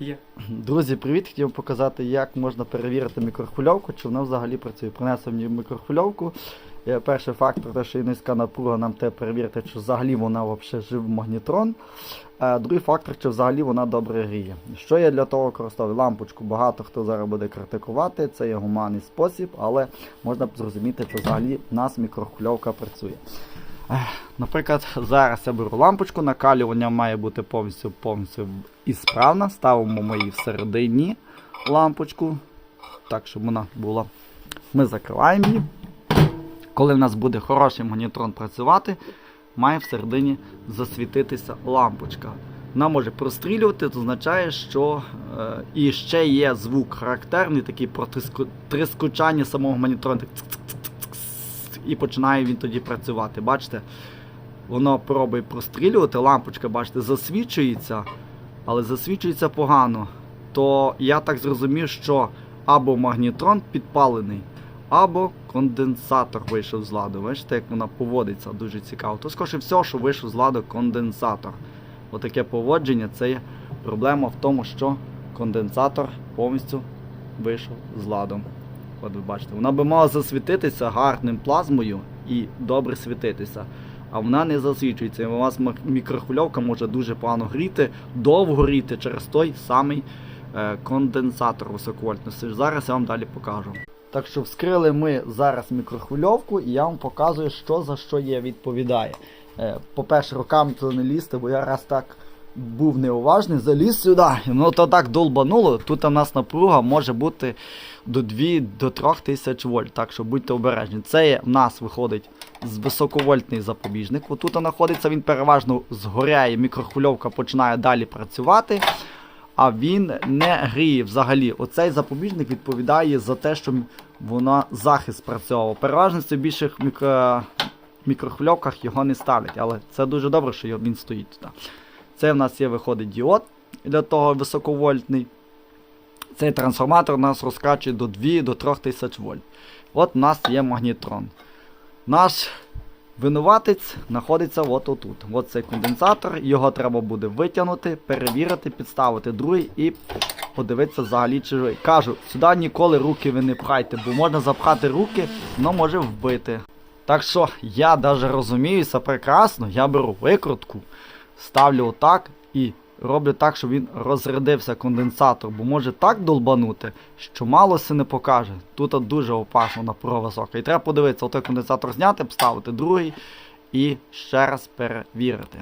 Є. Друзі, привіт! Хотів показати, як можна перевірити мікрохвильовку, чи вона взагалі працює. Принесла мені мікрохвильовку. Е, Перший фактор, те, що є низька напруга, нам треба перевірити, чи взагалі вона взагалі жив магнітрон. А другий фактор, чи взагалі вона добре гріє. Що я для того використовую? Лампочку багато хто зараз буде критикувати, це є гуманний спосіб, але можна б зрозуміти, чи взагалі в нас мікрохвильовка працює. Наприклад, зараз я беру лампочку, накалювання має бути повністю повністю і справна. Ставимо ми її всередині лампочку, так, щоб вона була. Ми закриваємо її. Коли в нас буде хороший магнітрон працювати, має всередині засвітитися лампочка. Вона може прострілювати, це означає, що е, і ще є звук характерний, такий про самого магнітрону. так І починає він тоді працювати. Бачите? Воно пробує прострілювати, лампочка, бачите, засвічується, але засвічується погано. То я так зрозумів, що або магнітрон підпалений, або конденсатор вийшов з ладу. Бачите, як вона поводиться, дуже цікаво. То скоріше всього, що вийшов з ладу конденсатор. Отаке поводження це є проблема в тому, що конденсатор повністю вийшов з ладу. От ви бачите, вона би мала засвітитися гарним плазмою і добре світитися. А вона не засвічується. І у вас мікрохвильовка може дуже погано гріти, довго гріти через той самий е, конденсатор високовольтності. Зараз я вам далі покажу. Так що вскрили ми зараз мікрохвильовку, і я вам показую, що за що є відповідає. Е, По-перше, руками туди не лізти, бо я раз так був неуважний, заліз сюди, воно то так долбануло. Тут у нас напруга може бути до 2 до 3 тисяч вольт. Так що будьте обережні. Це є, в нас виходить з високовольтний запобіжник. Отут знаходиться, він переважно згоряє, мікрохвильовка починає далі працювати. А він не гріє взагалі. Оцей запобіжник відповідає за те, що вона захист спрацьовував. Переважно в більших мікро... мікрохвильовках його не ставлять, але це дуже добре, що він стоїть туди. Це в нас є виходить діод для того високовольтний. Цей трансформатор у нас розкачує до 2 до 3 тисяч вольт. От у нас є магнітрон. Наш винуватець знаходиться от отут. От цей конденсатор, його треба буде витягнути, перевірити, підставити другий і подивитися взагалі чи живий. Кажу, сюди ніколи руки ви не пхайте, бо можна запхати руки, воно може вбити. Так що я навіть розуміюся прекрасно, я беру викрутку, ставлю отак і роблю так, щоб він розрядився конденсатор, бо може так долбанути, що мало се не покаже. Тут дуже опасно напруга висока. І треба подивитися, отой конденсатор зняти, поставити другий і ще раз перевірити.